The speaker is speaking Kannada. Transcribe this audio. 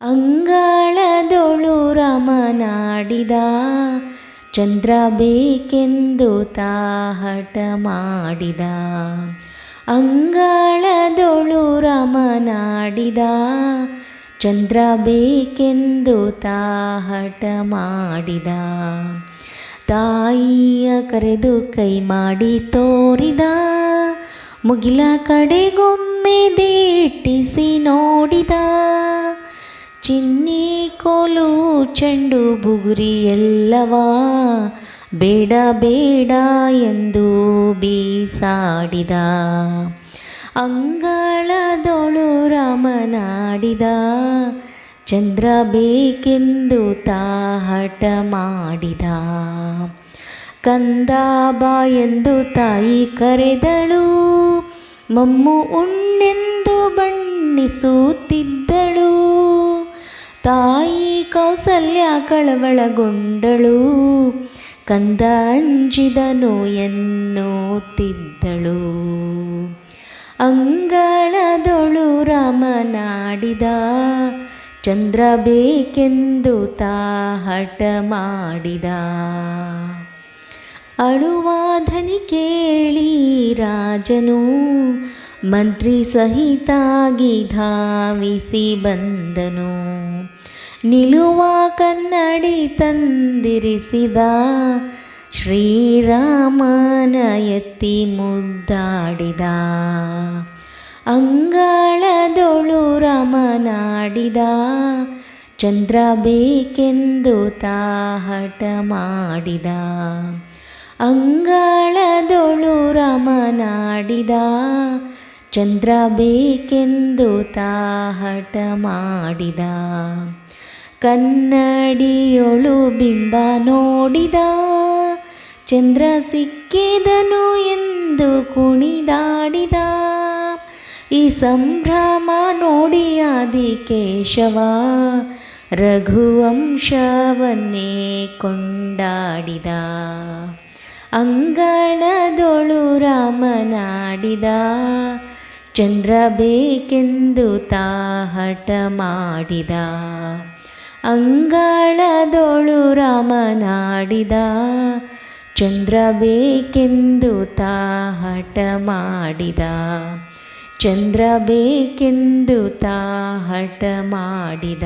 ಅಂಗಳದೊಳು ರಮನಾಡಿದ ಚಂದ್ರ ಬೇಕೆಂದು ತಾಹಟ ಮಾಡಿದ. ಅಂಗಳದೊಳು ರಮನಾಡಿದ ಚಂದ್ರ ಬೇಕೆಂದು ತಾಹಟ ಮಾಡಿದ. ತಾಯಿಯ ಕರೆದು ಕೈ ಮಾಡಿ ತೋರಿದ. ಮುಗಿಲ ಕಡೆಗೊಮ್ಮೆ ದೇಟಿಸಿ ನೋಡಿದ. ಚಿನ್ನಿ ಕೋಲು ಚೆಂಡು ಬುಗುರಿ ಎಲ್ಲವಾ? ಬೇಡ ಬೇಡ ಎಂದು ಬೀಸಾಡಿದ. ಅಂಗಳದೊಳು ರಾಮನಾಡಿದ. ಚಂದ್ರ ಬೇಕೆಂದು ತಾಹಟ ಮಾಡಿದ. ಕಂದಾಬಾ ಎಂದು ತಾಯಿ ಕರೆದಳು. ಮಮ್ಮು ಉಣ್ಣೆಂದು ಬಣ್ಣಿಸುತ್ತಿದ್ದಳು ತಾಯಿ ಕೌಸಲ್ಯ ಕಳವಳಗೊಂಡಳು. ಕಂದ ಅಂಜಿದನು ಎನ್ನುತ್ತಿದ್ದಳು ಅಂಗಳದೊಳು ರಾಮನಾಡಿದ. ಚಂದ್ರ ಬೇಕೆಂದು ತಾಹಟ ಮಾಡಿದ. ಅಳುವಾಧನಿ ಕೇಳಿ ರಾಜನು ಮಂತ್ರಿ ಸಹಿತಾಗಿ ಧಾವಿಸಿ ಬಂದನು. ನಿಲುವ ಕನ್ನಡಿ ತಂದಿರಿಸಿದ ಶ್ರೀರಾಮನ ಎತ್ತಿ ಮುದ್ದಾಡಿದ. ಅಂಗಳದೊಳು ರಾಮನಾಡಿದ. ಚಂದ್ರ ಬೇಕೆಂದು ತಾಹಟ ಮಾಡಿದ. ಅಂಗಳದೊಳು ರಾಮನಾಡಿದ. ಚಂದ್ರ ಬೇಕೆಂದು ತಾಹಟ ಮಾಡಿದ. ಕನ್ನಡಿಯೊಳು ಬಿಂಬ ನೋಡಿದ. ಚಂದ್ರ ಸಿಕ್ಕಿದನು ಎಂದು ಕುಣಿದಾಡಿದ. ಈ ಸಂಭ್ರಮ ನೋಡಿ ಆದಿ ಕೇಶವ ರಘುವಂಶವನ್ನೇ ಕೊಂಡಾಡಿದ. ಅಂಗಳದೊಳು ರಾಮನಾಡಿದ. ಚಂದ್ರ ಬೇಕೆಂದು ತಾಹಟ ಮಾಡಿದ. ಅಂಗಳದೊಳು ರಾಮನಾಡಿದ. ಚಂದ್ರ ಬೇಕೆಂದು ತಾಹಟ ಮಾಡಿದ. ಚಂದ್ರ ಬೇಕೆಂದು ತಾಹಟ ಮಾಡಿದ.